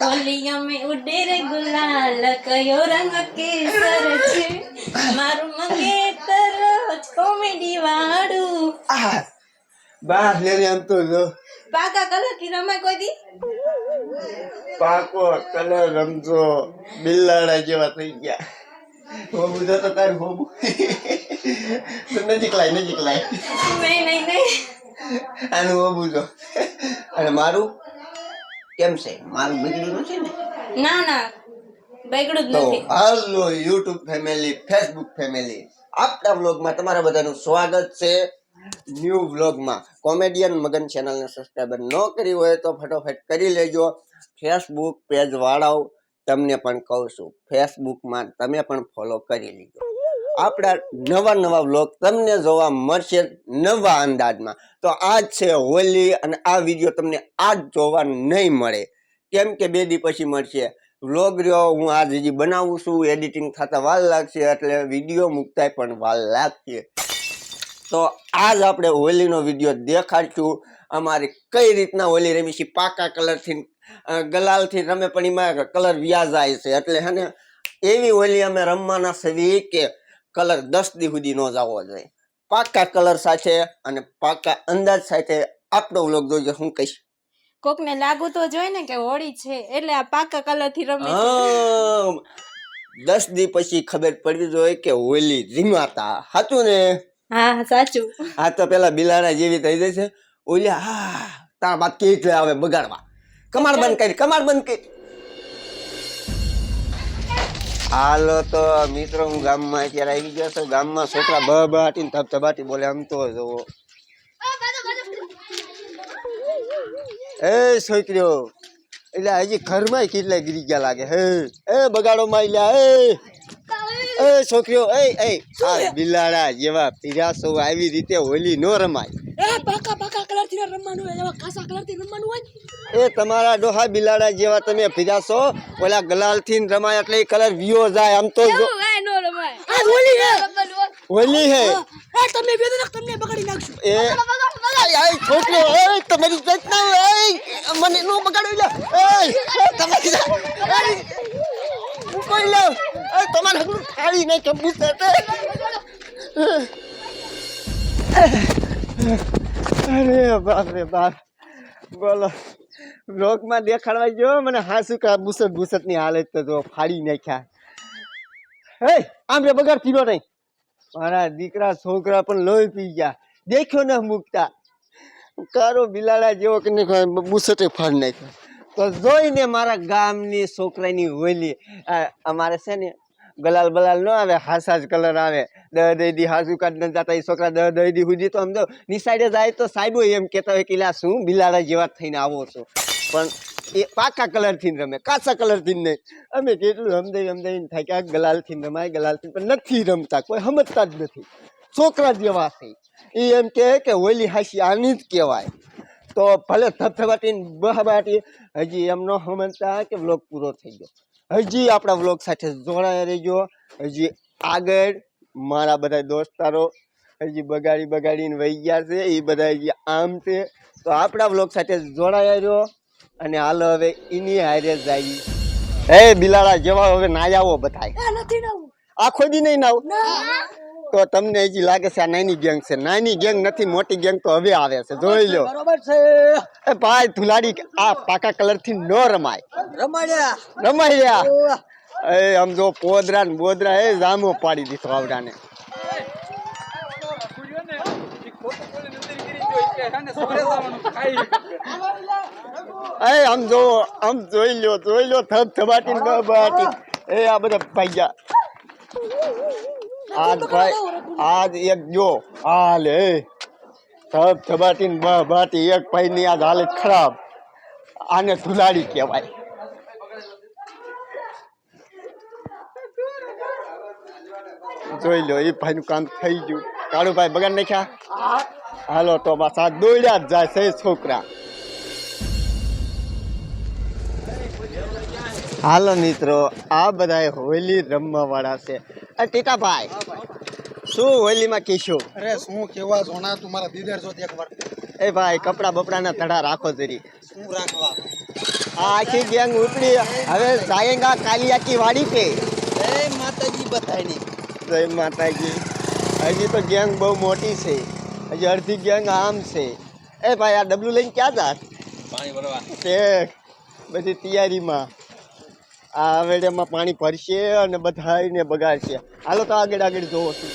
હોલિયા મે ઉડે રે ગુલાલ કયો રંગ કેસર છે? મારું મંગેતર કોમેડી વાળું. બા લે લે આમ તો જો. પાકા કલરથી રમાય કોઈ દી? પાકો કલર રમજો બિલ્લાડા જેવા થઈ ગયા. હોબુ જો તો તાર તો નજીક લાય નજીક લાય. નહીં નહીં નહીં. આનું હોબુ જો. અને મારું? કેમ છે? મારું બગડ્યું નથી ને? ના ના બગડ્યું જ નથી. હાલો યુટ્યુબ ફેમિલી ફેસબુક ફેમિલી આપના વ્લોગમાં તમારા બધાનું સ્વાગત છે ન્યૂ વ્લોગમાં. કોમેડિયન મગન ચેનલને સબસ્ક્રાઈબર ન કરી હોય તો ફટોફટ કરી લેજો. ફેસબુક પેજ વાળાઓ તમને પણ કહું છું ફેસબુકમાં તમે પણ ફોલો કરી લેજો આપણા નવા નવા વ્લોગ તમને જોવા મળશે નવા અંદાજમાં. તો આજ છે હોલી અને આ વીડિયો તમને આજ જોવા નહીં મળે. કેમ કે બે દી પછી મળશે. વ્લોગ રહ્યો, હું આજ હજી બનાવું છું, એડિટિંગ થતા વાર લાગશે, એટલે વીડિયો મૂકતાય પણ વાર લાગશે. તો આજ આપણે હોલીનો વીડિયો દેખાડશું. અમારે કઈ રીતના હોલી રમી છે, પાકા કલરથી ગલાલથી રમે, પણ એમાં કલર વ્યાજ આવે છે. એટલે હે ને એવી હોલી અમે રમવાના છીએ કે કલર દસ દી સુધી ન જવો જોઈએ. પાકા કલર સાથે અને પાકા અંદાજ સાથે આપણો વ્લોગ જોજો હું કહીશ. કોક ને લાગુ તો જોઈ ને કે હોળી છે એટલે આ પાકા કલરથી રમે દસ દી પછી ખબર પડવી જોઈએ કે હોલી રીમાતા હતું ને? હા સાચું. આ તો પેલા બિલાડા જેવી થઈ જશે. ઓલી હા તારા બાદ કેટલે આવે બગાડવા? કમાડ બંધ કરી કમાડ બંધ કરી. હાલો તો મિત્રો, હું ગામમાં અત્યારે આવી ગયો છું. ગામમાં છોકરા બ બાટી ને ધબધબાટી બોલે, આમ તો જોવો એ છોકરીઓ, એટલે હજી ઘરમાં કેટલા ગીરી ગયા લાગે. હે, એ બગાડો માં લ્યા એ. એ છોકરીઓ, એ એ. બિલાડા જેવા પીરાસો આવી રીતે હોલી નો રમાય. એ પાકા પાકા કલરથી રમવાનું હોય એવા ખાસા કલરથી રમવાનું હોય. એ તમારા ડોહા બિલાડા જેવા તમે પીરાસો ઓલા ગલાલથી રમાય એટલે કલર વિયો જાય આમ તો જો- આ હોલી હે હોલી હે એ તમે બે તો તમને બગાડી નાખશું. એ આય, છોકરો એ તમારી ચેતના એ મને નો બગાડો લે એ તમારી ઉપર લે. એ તમારે હગલું થાળી નહીં કબૂત અરે બાપ રે બાપ. બોલો. બ્લોગમાં દેખાડવા જો, મને હાસુ કા બુસત બુસતની હાલત તો ફાડી નાખ્યા. હે, આમ રે બગાડ પીલો નહીં. મારા દીકરા છોકરા પણ લોહી પી ગયા. દેખ્યો ન મૂકતા. કારો બિલાડા જેવો કે બુસટે ફાડી નાખ્યો. તો જોઈને મારા ગામની છોકરાની હોલી અમારે છે ને ગલાલ બલાલ ન આવે, હાસા જ કલર આવે. દર દઈ દી, હાસુ કાઢ ન, જતા એ છોકરા દર દઈ દી સુધી તો સમજો નિસાઈડે જાય તો સાહેબો એમ કહેતા હોય કે, લા, શું બિલાડા જેવા થઈને આવો છો. પણ એ પાકા કલરથી રમે, કાચા કલરથી નહીં. અમે કેટલું રમદાઈ કે આ ગલાલથી રમાય, ગલાલથી પણ નથી રમતા, કોઈ સમજતા જ નથી. છોકરા જેવા છે એ એમ કહે કે હોલી હાસી આની જ કહેવાય. તો ભલે થપથપાટી બહાબાટી, હજી એમનો સમજતા કે બ્લોક પૂરો થઈ ગયો. હજી આપણા વ્લોગ સાથે જોડાયા રહેજો. હજી આગળ મારા બધા દોસ્તારો હજી બગાડી બગાડીને વહી ગયા છે એ બધા હજી આમ છે. તો આપણા વ્લોગ સાથે જોડાયા રહ્યો અને હાલ હવે એની હારે જાય. હે બિલાડા જેવા હવે ના આવો નાવું આખો દી નહીં નાવ તો તમને હજી લાગે છે આ નાની ગેંગ છે. નાની ગેંગ નથી મોટી ગેંગ તો હવે આવે છે. જોઈ લો. બરોબર છે. ભાઈ ધુલાડી આ પાકા કલરથી ન રમાય. રમાડ્યા. એ આમ જો પોદરા ને બોદરા એ જામો પાડી દીધો આવડાને. એ આમ જો આમ જોઈ લ્યો જોઈ લ્યો થબ થબાટી ને એ આ બધા ભાઈયા આજ ભાઈ આજ એક જો હાલ હે. થપ થબાટી ને બાટી એક ભાઈ ની આજ હાલત ખરાબ. આને ધુલાડી કહેવાય. જોઈ લો એ ભાઈ નું કામ થઈ ગયું. કાળુ ભાઈ બગાડ નાખ્યા? હાલો તો બસ આ દોડ્યા જ જાય છે છોકરા. હાલો મિત્રો આ બધા હોલી રમવા વાળા છે. આ ટીટાભાઈ શું હોલીમાં કીશું? અરે શું કેવા સોના તું મારા દીદર છો એક એ ભાઈ કપડા બપડાના ધડા રાખો જરી. શું રાખવા? આ આખી ગેંગ ઉપડી હવે જાયેગા કાલિયા કી વાડી પે જય માતાજી બધાની જય માતાજી હજી તો ગેંગ બહુ મોટી છે. હજી અડધી ગેંગ આમ છે. એ ભાઈ આ ડબલું લઈને ક્યાં જાત? પાણી ભરવા. તે બધી તૈયારીમાં. આ હવેડામાં પાણી ભરશે અને બધાને બગાડશે. હાલો તો આગળ આગળ જોવો છું